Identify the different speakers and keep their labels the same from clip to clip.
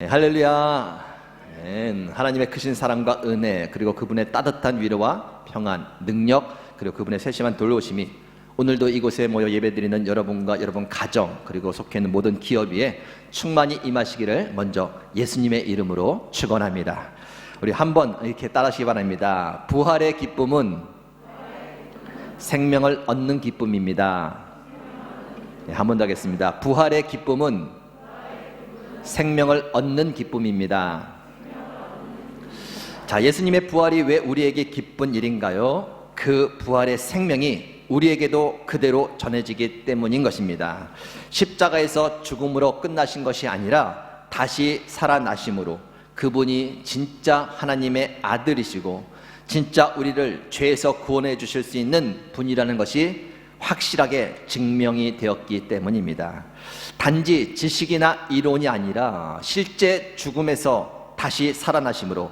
Speaker 1: 네, 할렐루야. 하나님의 크신 사랑과 은혜 그리고 그분의 따뜻한 위로와 평안, 능력 그리고 그분의 세심한 돌보심이 오늘도 이곳에 모여 예배드리는 여러분과 여러분 가정 그리고 속해 있는 모든 기업 위에 충만히 임하시기를 먼저 예수님의 이름으로 축원합니다. 우리 한번 이렇게 따라하시기 바랍니다. 부활의 기쁨은 생명을 얻는 기쁨입니다. 네, 한번 더 하겠습니다. 부활의 기쁨은 생명을 얻는 기쁨입니다. 자, 예수님의 부활이 왜 우리에게 기쁜 일인가요? 그 부활의 생명이 우리에게도 그대로 전해지기 때문인 것입니다. 십자가에서 죽음으로 끝나신 것이 아니라 다시 살아나심으로 그분이 진짜 하나님의 아들이시고 진짜 우리를 죄에서 구원해 주실 수 있는 분이라는 것이 확실하게 증명이 되었기 때문입니다. 단지 지식이나 이론이 아니라 실제 죽음에서 다시 살아나심으로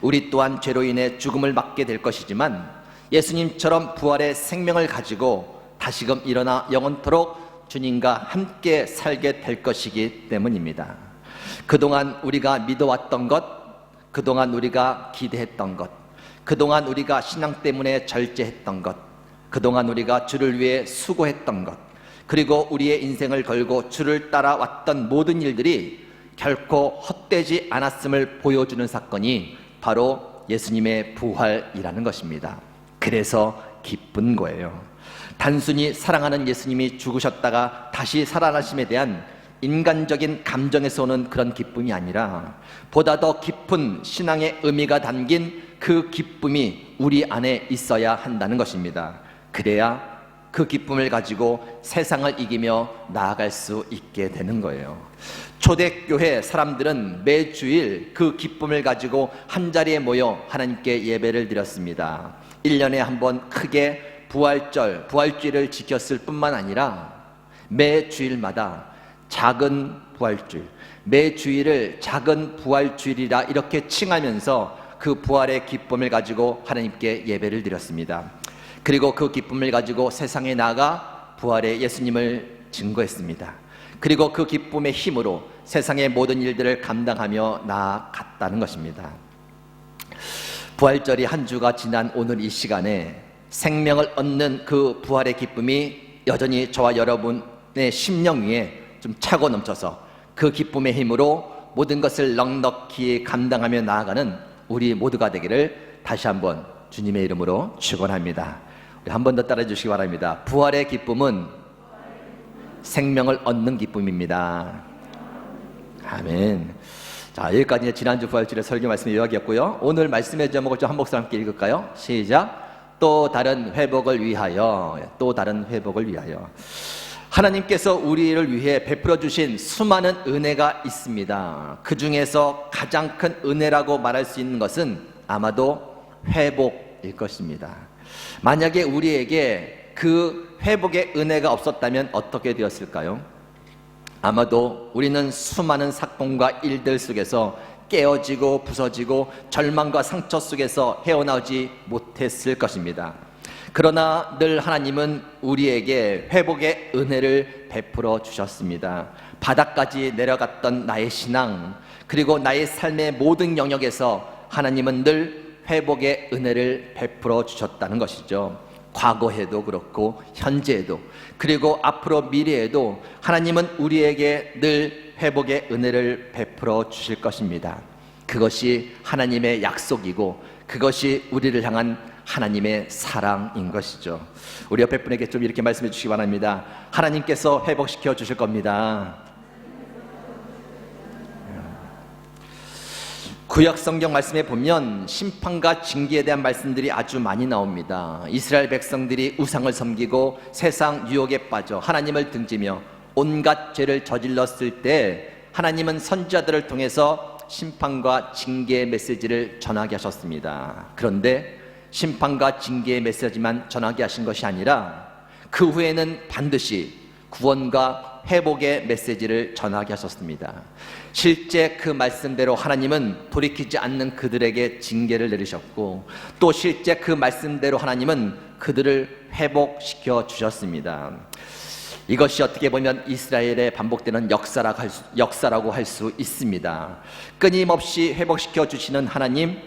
Speaker 1: 우리 또한 죄로 인해 죽음을 맞게 될 것이지만 예수님처럼 부활의 생명을 가지고 다시금 일어나 영원토록 주님과 함께 살게 될 것이기 때문입니다. 그동안 우리가 믿어왔던 것, 그동안 우리가 기대했던 것, 그동안 우리가 신앙 때문에 절제했던 것, 그동안 우리가 주를 위해 수고했던 것, 그리고 우리의 인생을 걸고 주를 따라왔던 모든 일들이 결코 헛되지 않았음을 보여주는 사건이 바로 예수님의 부활이라는 것입니다. 그래서 기쁜 거예요. 단순히 사랑하는 예수님이 죽으셨다가 다시 살아나심에 대한 인간적인 감정에서 오는 그런 기쁨이 아니라 보다 더 깊은 신앙의 의미가 담긴 그 기쁨이 우리 안에 있어야 한다는 것입니다. 그래야 그 기쁨을 가지고 세상을 이기며 나아갈 수 있게 되는 거예요. 초대교회 사람들은 매주일 그 기쁨을 가지고 한 자리에 모여 하나님께 예배를 드렸습니다. 1년에 한 번 크게 부활절, 부활주일을 지켰을 뿐만 아니라 매 주일마다 작은 부활주일, 매 주일을 작은 부활주일이라 이렇게 칭하면서 그 부활의 기쁨을 가지고 하나님께 예배를 드렸습니다. 그리고 그 기쁨을 가지고 세상에 나가 부활의 예수님을 증거했습니다. 그리고 그 기쁨의 힘으로 세상의 모든 일들을 감당하며 나아갔다는 것입니다. 부활절이 한 주가 지난 오늘 이 시간에 생명을 얻는 그 부활의 기쁨이 여전히 저와 여러분의 심령 위에 좀 차고 넘쳐서 그 기쁨의 힘으로 모든 것을 넉넉히 감당하며 나아가는 우리 모두가 되기를 다시 한번 주님의 이름으로 축원합니다. 한 번 더 따라 주시기 바랍니다. 부활의 기쁨은 생명을 얻는 기쁨입니다. 아멘. 자, 여기까지 지난주 부활주일의 설교 말씀의 요약이었고요. 오늘 말씀의 제목을 좀 한 목소리 함께 읽을까요? 시작. 또 다른 회복을 위하여, 또 다른 회복을 위하여. 하나님께서 우리를 위해 베풀어 주신 수많은 은혜가 있습니다. 그 중에서 가장 큰 은혜라고 말할 수 있는 것은 아마도 회복일 것입니다. 만약에 우리에게 그 회복의 은혜가 없었다면 어떻게 되었을까요? 아마도 우리는 수많은 사건과 일들 속에서 깨어지고 부서지고 절망과 상처 속에서 헤어나오지 못했을 것입니다. 그러나 늘 하나님은 우리에게 회복의 은혜를 베풀어 주셨습니다. 바닥까지 내려갔던 나의 신앙, 그리고 나의 삶의 모든 영역에서 하나님은 늘 회복의 은혜를 베풀어 주셨다는 것이죠. 과거에도 그렇고 현재에도 그리고 앞으로 미래에도 하나님은 우리에게 늘 회복의 은혜를 베풀어 주실 것입니다. 그것이 하나님의 약속이고 그것이 우리를 향한 하나님의 사랑인 것이죠. 우리 옆에 분에게 좀 이렇게 말씀해 주시기 바랍니다. 하나님께서 회복시켜 주실 겁니다. 구약 성경 말씀에 보면 심판과 징계에 대한 말씀들이 아주 많이 나옵니다. 이스라엘 백성들이 우상을 섬기고 세상 유혹에 빠져 하나님을 등지며 온갖 죄를 저질렀을 때 하나님은 선지자들을 통해서 심판과 징계의 메시지를 전하게 하셨습니다. 그런데 심판과 징계의 메시지만 전하게 하신 것이 아니라 그 후에는 반드시 구원과 회복의 메시지를 전하게 하셨습니다. 실제 그 말씀대로 하나님은 돌이키지 않는 그들에게 징계를 내리셨고 또 실제 그 말씀대로 하나님은 그들을 회복시켜 주셨습니다. 이것이 어떻게 보면 이스라엘에 반복되는 역사라고 할 수 있습니다. 끊임없이 회복시켜 주시는 하나님,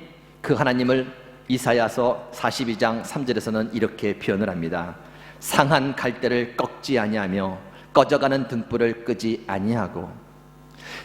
Speaker 1: 그 하나님을 이사야서 42장 3절에서는 이렇게 표현을 합니다. 상한 갈대를 꺾지 아니하며 꺼져가는 등불을 끄지 아니하고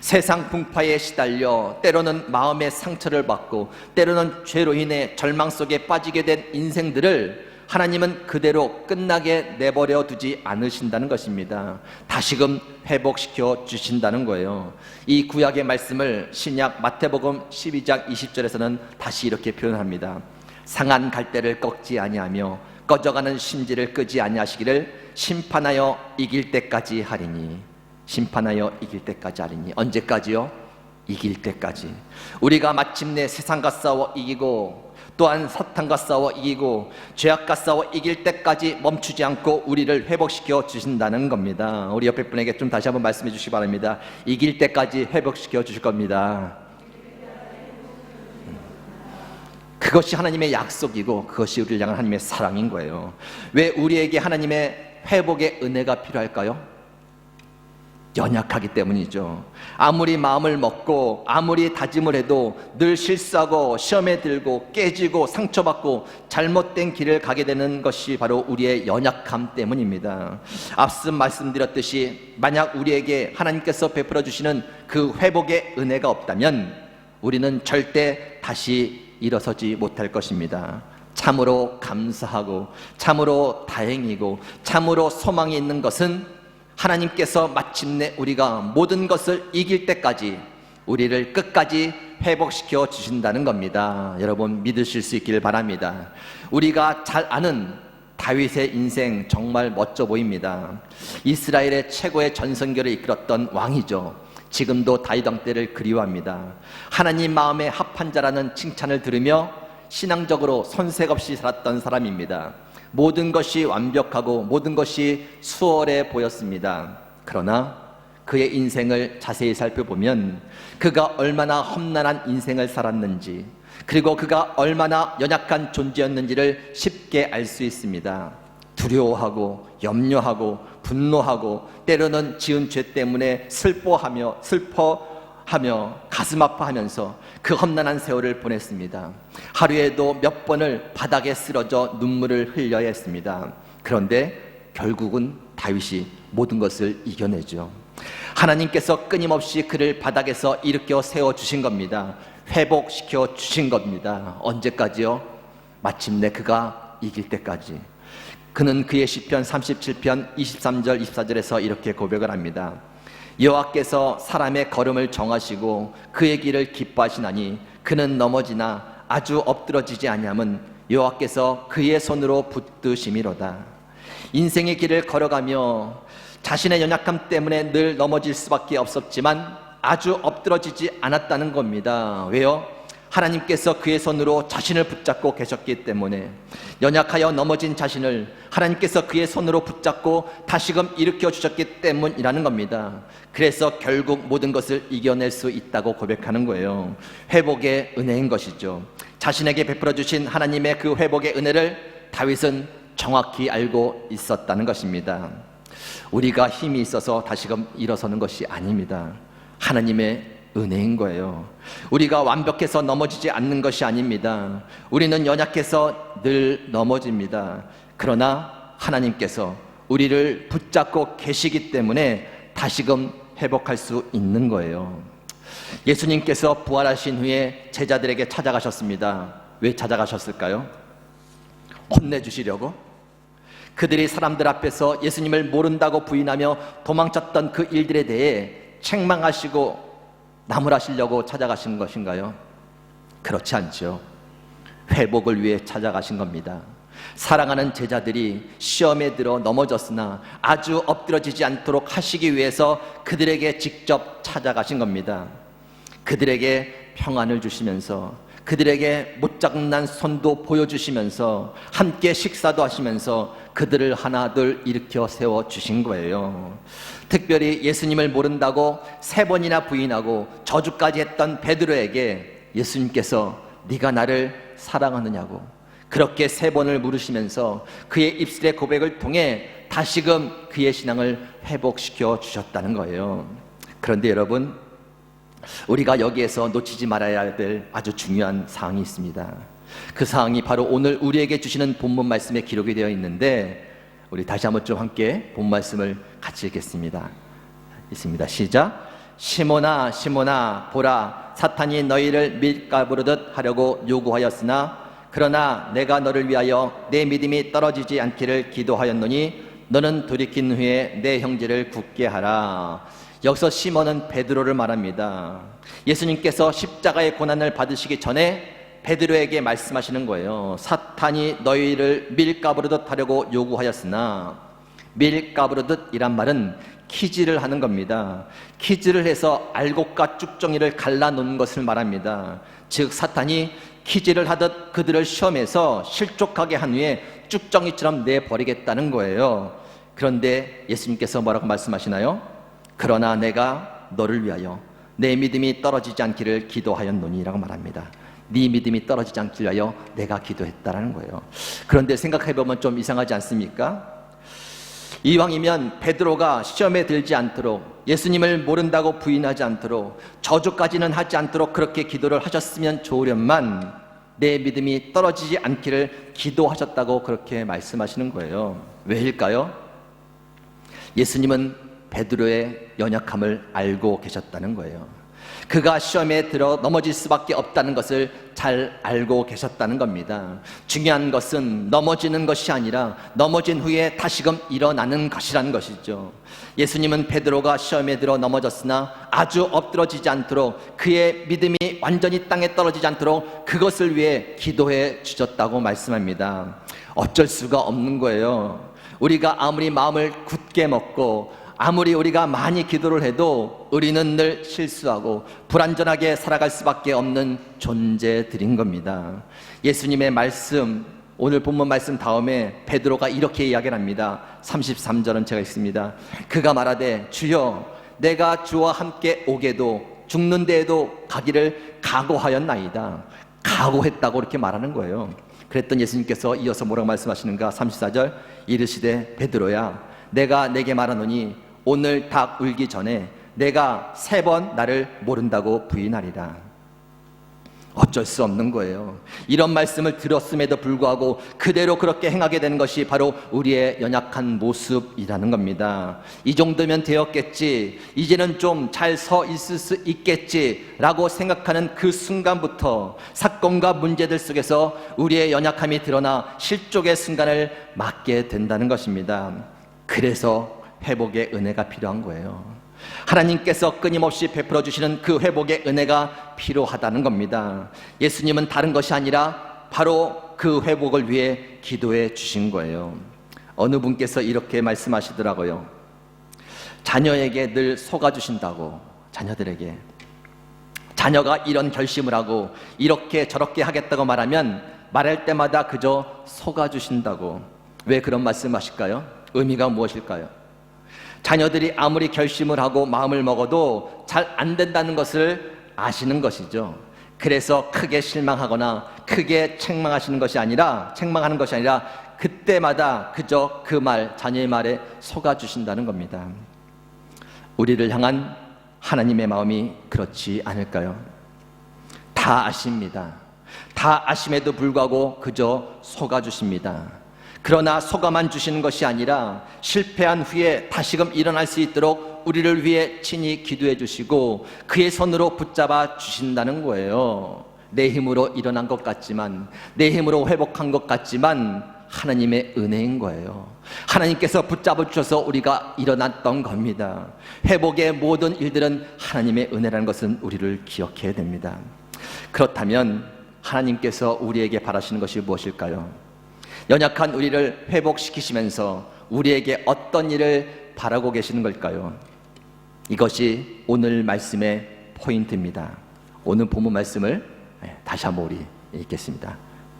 Speaker 1: 세상 풍파에 시달려 때로는 마음의 상처를 받고 때로는 죄로 인해 절망 속에 빠지게 된 인생들을 하나님은 그대로 끝나게 내버려 두지 않으신다는 것입니다. 다시금 회복시켜 주신다는 거예요. 이 구약의 말씀을 신약 마태복음 12장 20절에서는 다시 이렇게 표현합니다. 상한 갈대를 꺾지 아니하며 꺼져가는 심지를 끄지 아니하시기를 심판하여 이길 때까지 하리니 심판하여 이길 때까지 하리니 언제까지요? 이길 때까지 우리가 마침내 세상과 싸워 이기고 또한 사탄과 싸워 이기고 죄악과 싸워 이길 때까지 멈추지 않고 우리를 회복시켜 주신다는 겁니다. 우리 옆에 분에게 좀 다시 한번 말씀해 주시기 바랍니다. 이길 때까지 회복시켜 주실 겁니다. 그것이 하나님의 약속이고 그것이 우리를 향한 하나님의 사랑인 거예요. 왜 우리에게 하나님의 회복의 은혜가 필요할까요? 연약하기 때문이죠. 아무리 마음을 먹고 아무리 다짐을 해도 늘 실수하고 시험에 들고 깨지고 상처받고 잘못된 길을 가게 되는 것이 바로 우리의 연약함 때문입니다. 앞서 말씀드렸듯이 만약 우리에게 하나님께서 베풀어 주시는 그 회복의 은혜가 없다면 우리는 절대 다시 일어서지 못할 것입니다. 참으로 감사하고 참으로 다행이고 참으로 소망이 있는 것은 하나님께서 마침내 우리가 모든 것을 이길 때까지 우리를 끝까지 회복시켜 주신다는 겁니다. 여러분 믿으실 수 있기를 바랍니다. 우리가 잘 아는 다윗의 인생 정말 멋져 보입니다. 이스라엘의 최고의 전성기를 이끌었던 왕이죠. 지금도 다윗 왕 때를 그리워합니다. 하나님 마음에 합한 자라는 칭찬을 들으며 신앙적으로 손색 없이 살았던 사람입니다. 모든 것이 완벽하고 모든 것이 수월해 보였습니다. 그러나 그의 인생을 자세히 살펴보면 그가 얼마나 험난한 인생을 살았는지 그리고 그가 얼마나 연약한 존재였는지를 쉽게 알 수 있습니다. 두려워하고 염려하고 분노하고 때로는 지은 죄 때문에 슬퍼하며 슬퍼 하며 가슴 아파하면서 그 험난한 세월을 보냈습니다. 하루에도 몇 번을 바닥에 쓰러져 눈물을 흘려야 했습니다. 그런데 결국은 다윗이 모든 것을 이겨내죠. 하나님께서 끊임없이 그를 바닥에서 일으켜 세워 주신 겁니다. 회복시켜 주신 겁니다. 언제까지요? 마침내 그가 이길 때까지. 그는 그의 시편 37편 23절 24절에서 이렇게 고백을 합니다. 여호와께서 사람의 걸음을 정하시고 그의 길을 기뻐하시나니 그는 넘어지나 아주 엎드러지지 아니함은 여호와께서 그의 손으로 붙드심이로다. 인생의 길을 걸어가며 자신의 연약함 때문에 늘 넘어질 수밖에 없었지만 아주 엎드러지지 않았다는 겁니다. 왜요? 하나님께서 그의 손으로 자신을 붙잡고 계셨기 때문에 연약하여 넘어진 자신을 하나님께서 그의 손으로 붙잡고 다시금 일으켜 주셨기 때문이라는 겁니다. 그래서 결국 모든 것을 이겨낼 수 있다고 고백하는 거예요. 회복의 은혜인 것이죠. 자신에게 베풀어 주신 하나님의 그 회복의 은혜를 다윗은 정확히 알고 있었다는 것입니다. 우리가 힘이 있어서 다시금 일어서는 것이 아닙니다. 하나님의 은혜인 거예요. 우리가 완벽해서 넘어지지 않는 것이 아닙니다. 우리는 연약해서 늘 넘어집니다. 그러나 하나님께서 우리를 붙잡고 계시기 때문에 다시금 회복할 수 있는 거예요. 예수님께서 부활하신 후에 제자들에게 찾아가셨습니다. 왜 찾아가셨을까요? 혼내주시려고? 그들이 사람들 앞에서 예수님을 모른다고 부인하며 도망쳤던 그 일들에 대해 책망하시고 나무라시려고 찾아가신 것인가요? 그렇지 않죠. 회복을 위해 찾아가신 겁니다. 사랑하는 제자들이 시험에 들어 넘어졌으나 아주 엎드러지지 않도록 하시기 위해서 그들에게 직접 찾아가신 겁니다. 그들에게 평안을 주시면서 그들에게 못장난 손도 보여주시면서 함께 식사도 하시면서 그들을 하나둘 일으켜 세워 주신 거예요. 특별히 예수님을 모른다고 세 번이나 부인하고 저주까지 했던 베드로에게 예수님께서 네가 나를 사랑하느냐고 그렇게 세 번을 물으시면서 그의 입술의 고백을 통해 다시금 그의 신앙을 회복시켜 주셨다는 거예요. 그런데 여러분, 우리가 여기에서 놓치지 말아야 될 아주 중요한 사항이 있습니다. 그 사항이 바로 오늘 우리에게 주시는 본문 말씀에 기록이 되어 있는데 우리 다시 한번 좀 함께 본 말씀을 같이 읽겠습니다. 있습니다. 시작. 시모나 시모나 보라 사탄이 너희를 밀가부르듯 하려고 요구하였으나 그러나 내가 너를 위하여 내 믿음이 떨어지지 않기를 기도하였노니 너는 돌이킨 후에 내 형제를 굳게 하라. 여기서 시몬은 베드로를 말합니다. 예수님께서 십자가의 고난을 받으시기 전에 베드로에게 말씀하시는 거예요. 사탄이 너희를 밀가부르듯 하려고 요구하였으나 밀가부르듯 이란 말은 키즈를 하는 겁니다. 키즈를 해서 알곡과 쭉정이를 갈라놓는 것을 말합니다. 즉 사탄이 키즈를 하듯 그들을 시험해서 실족하게 한 후에 쭉정이처럼 내버리겠다는 거예요. 그런데 예수님께서 뭐라고 말씀하시나요? 그러나 내가 너를 위하여 내 믿음이 떨어지지 않기를 기도하였노니라고 말합니다. 네 믿음이 떨어지지 않기 위하여 내가 기도했다라는 거예요. 그런데 생각해 보면 좀 이상하지 않습니까? 이왕이면 베드로가 시험에 들지 않도록 예수님을 모른다고 부인하지 않도록 저주까지는 하지 않도록 그렇게 기도를 하셨으면 좋으련만 내 믿음이 떨어지지 않기를 기도하셨다고 그렇게 말씀하시는 거예요. 왜일까요? 예수님은 베드로의 연약함을 알고 계셨다는 거예요. 그가 시험에 들어 넘어질 수밖에 없다는 것을 잘 알고 계셨다는 겁니다. 중요한 것은 넘어지는 것이 아니라 넘어진 후에 다시금 일어나는 것이라는 것이죠. 예수님은 베드로가 시험에 들어 넘어졌으나 아주 엎드러지지 않도록 그의 믿음이 완전히 땅에 떨어지지 않도록 그것을 위해 기도해 주셨다고 말씀합니다. 어쩔 수가 없는 거예요. 우리가 아무리 마음을 굳게 먹고 아무리 우리가 많이 기도를 해도 우리는 늘 실수하고 불완전하게 살아갈 수밖에 없는 존재들인 겁니다. 예수님의 말씀, 오늘 본문 말씀 다음에 베드로가 이렇게 이야기를 합니다. 33절은 제가 있습니다. 그가 말하되 주여 내가 주와 함께 오게도 죽는 데에도 가기를 각오하였나이다. 각오했다고 이렇게 말하는 거예요. 그랬던 예수님께서 이어서 뭐라고 말씀하시는가? 34절 이르시되 베드로야 내가 내게 말하노니 오늘 닭 울기 전에 내가 세 번 나를 모른다고 부인하리라. 어쩔 수 없는 거예요. 이런 말씀을 들었음에도 불구하고 그대로 그렇게 행하게 되는 것이 바로 우리의 연약한 모습이라는 겁니다. 이 정도면 되었겠지. 이제는 좀 잘 서 있을 수 있겠지. 라고 생각하는 그 순간부터 사건과 문제들 속에서 우리의 연약함이 드러나 실족의 순간을 맞게 된다는 것입니다. 그래서 회복의 은혜가 필요한 거예요. 하나님께서 끊임없이 베풀어 주시는 그 회복의 은혜가 필요하다는 겁니다. 예수님은 다른 것이 아니라 바로 그 회복을 위해 기도해 주신 거예요. 어느 분께서 이렇게 말씀하시더라고요. 자녀에게 늘 속아 주신다고 자녀들에게 자녀가 이런 결심을 하고 이렇게 저렇게 하겠다고 말하면 말할 때마다 그저 속아 주신다고 왜 그런 말씀하실까요? 의미가 무엇일까요? 자녀들이 아무리 결심을 하고 마음을 먹어도 잘 안 된다는 것을 아시는 것이죠. 그래서 크게 실망하거나 크게 책망하시는 것이 아니라 책망하는 것이 아니라 그때마다 그저 그 말 자녀의 말에 속아 주신다는 겁니다. 우리를 향한 하나님의 마음이 그렇지 않을까요? 다 아십니다. 다 아심에도 불구하고 그저 속아 주십니다. 그러나 소감만 주시는 것이 아니라 실패한 후에 다시금 일어날 수 있도록 우리를 위해 친히 기도해 주시고 그의 손으로 붙잡아 주신다는 거예요. 내 힘으로 일어난 것 같지만, 내 힘으로 회복한 것 같지만, 하나님의 은혜인 거예요. 하나님께서 붙잡아 주셔서 우리가 일어났던 겁니다. 회복의 모든 일들은 하나님의 은혜라는 것은 우리를 기억해야 됩니다. 그렇다면 하나님께서 우리에게 바라시는 것이 무엇일까요? 연약한 우리를 회복시키시면서 우리에게 어떤 일을 바라고 계시는 걸까요? 이것이 오늘 말씀의 포인트입니다. 오늘 본문 말씀을 네, 다시 한번 우리 읽겠습니다.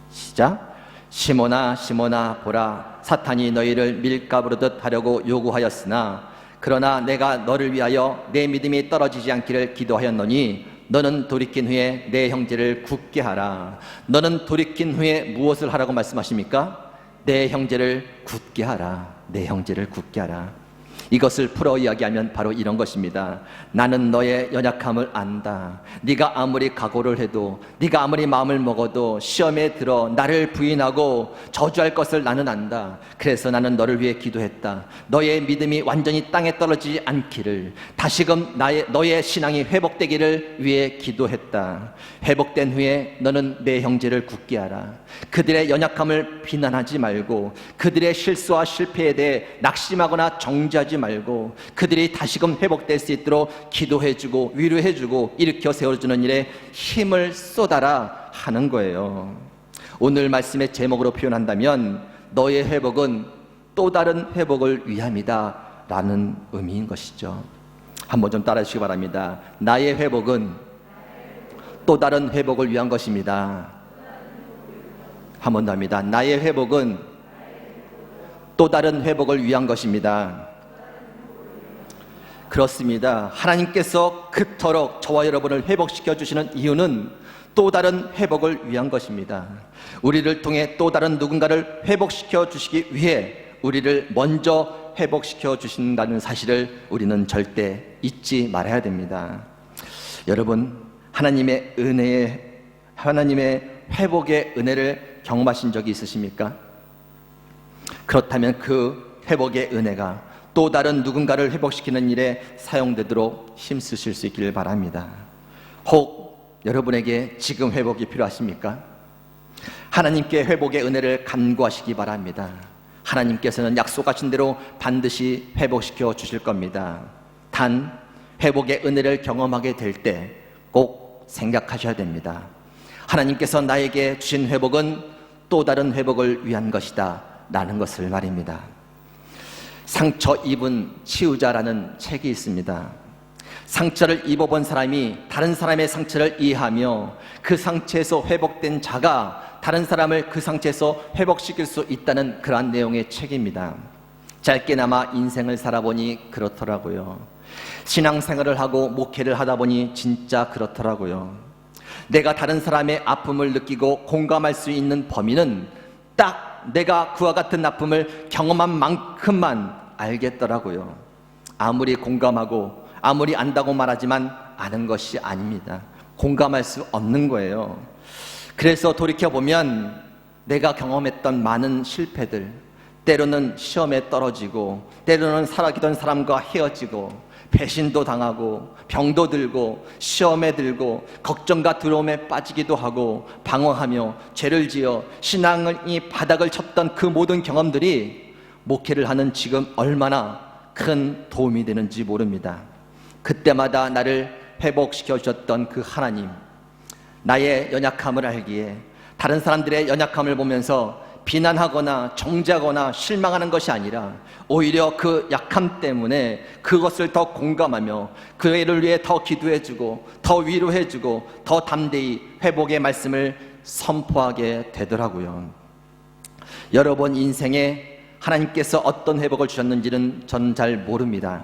Speaker 1: 시작. 시모나 시모나 보라 사탄이 너희를 밀가부르듯 하려고 요구하였으나 그러나 내가 너를 위하여 내 믿음이 떨어지지 않기를 기도하였노니 너는 돌이킨 후에 내 형제를 굳게 하라. 너는 돌이킨 후에 무엇을 하라고 말씀하십니까? 내 형제를 굳게 하라. 내 형제를 굳게 하라. 이것을 풀어 이야기하면 바로 이런 것입니다. 나는 너의 연약함을 안다. 네가 아무리 각오를 해도 네가 아무리 마음을 먹어도 시험에 들어 나를 부인하고 저주할 것을 나는 안다. 그래서 나는 너를 위해 기도했다. 너의 믿음이 완전히 땅에 떨어지지 않기를 다시금 나의 너의 신앙이 회복되기를 위해 기도했다. 회복된 후에 너는 내 형제를 굳게 하라. 그들의 연약함을 비난하지 말고 그들의 실수와 실패에 대해 낙심하거나 정죄하지 말고 그들이 다시금 회복될 수 있도록 기도해주고 위로해주고 일으켜 세워주는 일에 힘을 쏟아라 하는 거예요. 오늘 말씀의 제목으로 표현한다면 너의 회복은 또 다른 회복을 위함이다 라는 의미인 것이죠. 한번 좀 따라해 주시기 바랍니다. 나의 회복은 또 다른 회복을 위한 것입니다. 한 번 더 합니다. 나의 회복은 또 다른 회복을 위한 것입니다. 그렇습니다. 하나님께서 그토록 저와 여러분을 회복시켜 주시는 이유는 또 다른 회복을 위한 것입니다. 우리를 통해 또 다른 누군가를 회복시켜 주시기 위해 우리를 먼저 회복시켜 주신다는 사실을 우리는 절대 잊지 말아야 됩니다. 여러분, 하나님의 은혜에 하나님의 회복의 은혜를 경험하신 적이 있으십니까? 그렇다면 그 회복의 은혜가 또 다른 누군가를 회복시키는 일에 사용되도록 힘쓰실 수 있기를 바랍니다. 혹 여러분에게 지금 회복이 필요하십니까? 하나님께 회복의 은혜를 간구하시기 바랍니다. 하나님께서는 약속하신 대로 반드시 회복시켜 주실 겁니다. 단 회복의 은혜를 경험하게 될 때 꼭 생각하셔야 됩니다. 하나님께서 나에게 주신 회복은 또 다른 회복을 위한 것이다. 라는 것을 말입니다. 상처 입은 치유자라는 책이 있습니다. 상처를 입어본 사람이 다른 사람의 상처를 이해하며 그 상처에서 회복된 자가 다른 사람을 그 상처에서 회복시킬 수 있다는 그러한 내용의 책입니다. 짧게나마 인생을 살아보니 그렇더라고요. 신앙생활을 하고 목회를 하다 보니 진짜 그렇더라고요. 내가 다른 사람의 아픔을 느끼고 공감할 수 있는 범위는 딱 내가 그와 같은 아픔을 경험한 만큼만 알겠더라고요. 아무리 공감하고 아무리 안다고 말하지만 아는 것이 아닙니다. 공감할 수 없는 거예요. 그래서 돌이켜보면 내가 경험했던 많은 실패들, 때로는 시험에 떨어지고, 때로는 살아기던 사람과 헤어지고, 배신도 당하고, 병도 들고, 시험에 들고, 걱정과 두려움에 빠지기도 하고, 방황하며 죄를 지어 신앙이 바닥을 쳤던 그 모든 경험들이 목회를 하는 지금 얼마나 큰 도움이 되는지 모릅니다. 그때마다 나를 회복시켜 주셨던 그 하나님, 나의 연약함을 알기에 다른 사람들의 연약함을 보면서 비난하거나 정죄하거나 실망하는 것이 아니라 오히려 그 약함 때문에 그것을 더 공감하며 그 애를 위해 더 기도해주고 더 위로해주고 더 담대히 회복의 말씀을 선포하게 되더라고요. 여러분 인생에 하나님께서 어떤 회복을 주셨는지는 저는 잘 모릅니다.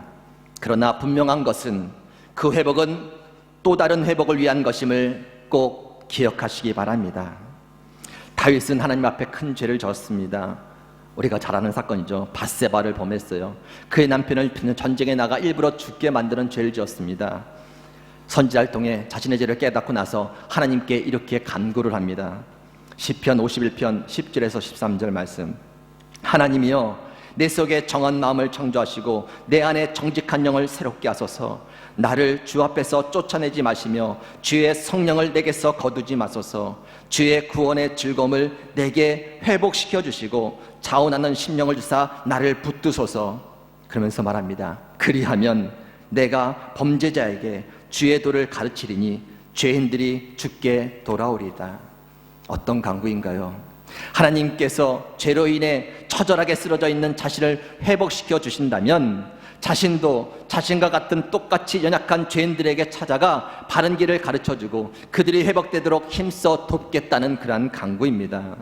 Speaker 1: 그러나 분명한 것은 그 회복은 또 다른 회복을 위한 것임을 꼭 기억하시기 바랍니다. 다윗은 하나님 앞에 큰 죄를 졌습니다. 우리가 잘 아는 사건이죠. 바세바를 범했어요. 그의 남편을 전쟁에 나가 일부러 죽게 만드는 죄를 지었습니다. 선지자를 통해 자신의 죄를 깨닫고 나서 하나님께 이렇게 간구를 합니다. 시편 51편 10절에서 13절 말씀. 하나님이여 내 속에 정한 마음을 창조하시고 내 안에 정직한 영을 새롭게 하소서 나를 주 앞에서 쫓아내지 마시며 주의 성령을 내게서 거두지 마소서. 주의 구원의 즐거움을 내게 회복시켜 주시고 자원하는 심령을 주사 나를 붙드소서. 그러면서 말합니다. 그리하면 내가 범죄자에게 주의 도를 가르치리니 죄인들이 죽게 돌아오리다. 어떤 강구인가요? 하나님께서 죄로 인해 처절하게 쓰러져 있는 자신을 회복시켜 주신다면 자신도 자신과 같은 똑같이 연약한 죄인들에게 찾아가 바른 길을 가르쳐 주고 그들이 회복되도록 힘써 돕겠다는 그러한 강구입니다.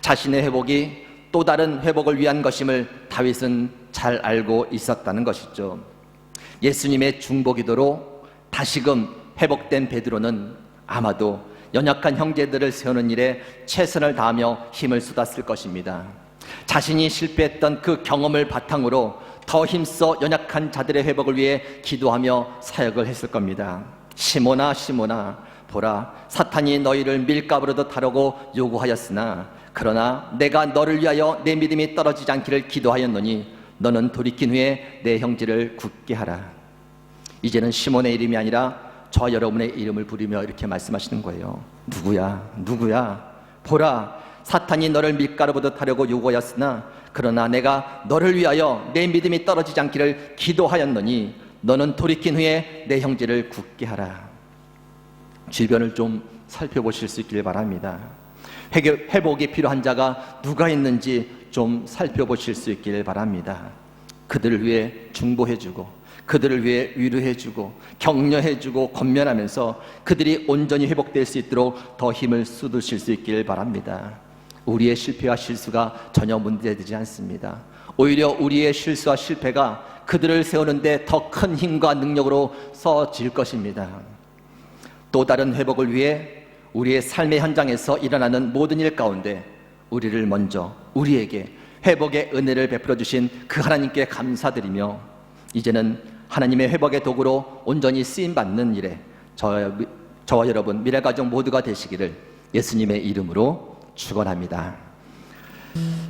Speaker 1: 자신의 회복이 또 다른 회복을 위한 것임을 다윗은 잘 알고 있었다는 것이죠. 예수님의 중보 기도로 다시금 회복된 베드로는 아마도 연약한 형제들을 세우는 일에 최선을 다하며 힘을 쏟았을 것입니다. 자신이 실패했던 그 경험을 바탕으로 더 힘써 연약한 자들의 회복을 위해 기도하며 사역을 했을 겁니다. 시모나 시모나 보라 사탄이 너희를 밀가부로도 다루고 요구하였으나 그러나 내가 너를 위하여 내 믿음이 떨어지지 않기를 기도하였노니 너는 돌이킨 후에 내 형제를 굳게 하라. 이제는 시몬의 이름이 아니라 저 여러분의 이름을 부르며 이렇게 말씀하시는 거예요. 누구야? 누구야? 보라, 사탄이 너를 밀가루보다 타려고 요구하였으나 그러나 내가 너를 위하여 내 믿음이 떨어지지 않기를 기도하였노니 너는 돌이킨 후에 내 형제를 굳게 하라. 주변을 좀 살펴보실 수 있길 바랍니다. 회복이 필요한 자가 누가 있는지 좀 살펴보실 수 있길 바랍니다. 그들을 위해 중보해주고 그들을 위해 위로해주고 격려해주고 권면하면서 그들이 온전히 회복될 수 있도록 더 힘을 쏟으실 수 있길 바랍니다. 우리의 실패와 실수가 전혀 문제되지 않습니다. 오히려 우리의 실수와 실패가 그들을 세우는데 더 큰 힘과 능력으로 써질 것입니다. 또 다른 회복을 위해 우리의 삶의 현장에서 일어나는 모든 일 가운데 우리를 먼저 우리에게 회복의 은혜를 베풀어 주신 그 하나님께 감사드리며 이제는 하나님의 회복의 도구로 온전히 쓰임 받는 일에 저, 저와 여러분 미래 가족 모두가 되시기를 예수님의 이름으로 축원합니다.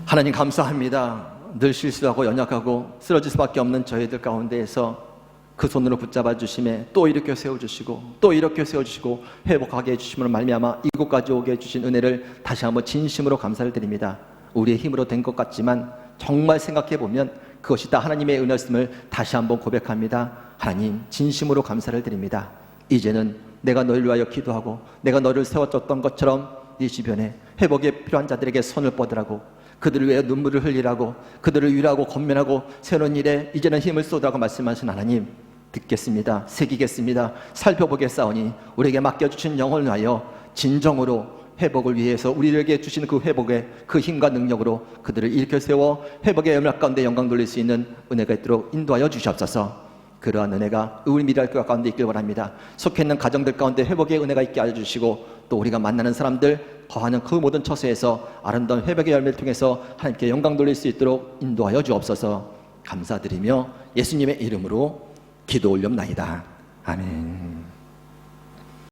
Speaker 1: 하나님 감사합니다. 늘 실수하고 연약하고 쓰러질 수밖에 없는 저희들 가운데에서 그 손으로 붙잡아 주심에 또 이렇게 세워 주시고 또 이렇게 세워 주시고 회복하게 해 주심으로 말미암아 이곳까지 오게 해 주신 은혜를 다시 한번 진심으로 감사를 드립니다. 우리의 힘으로 된 것 같지만 정말 생각해 보면 그것이 다 하나님의 은혜였음을 다시 한번 고백합니다. 하나님 진심으로 감사를 드립니다. 이제는 내가 너를 위하여 기도하고 내가 너를 세워줬던 것처럼 네 주변에 회복에 필요한 자들에게 손을 뻗으라고 그들을 위해 눈물을 흘리라고 그들을 위로하고 권면하고 세우는 일에 이제는 힘을 쏟으라고 말씀하신 하나님 듣겠습니다 새기겠습니다 살펴보겠사오니 우리에게 맡겨주신 영혼을 위하여 진정으로 회복을 위해서 우리에게 주시는 그 회복의 그 힘과 능력으로 그들을 일으켜 세워 회복의 연락 가운데 영광 돌릴 수 있는 은혜가 있도록 인도하여 주시옵소서 그러한 은혜가 우리 미랄 가운데 있길 바랍니다. 속해 있는 가정들 가운데 회복의 은혜가 있게 하여 주시고 또 우리가 만나는 사람들 거하는 그 모든 처소에서 아름다운 회복의 열매를 통해서 하나님께 영광 돌릴 수 있도록 인도하여 주옵소서 감사드리며 예수님의 이름으로 기도 올렵나이다. 아멘.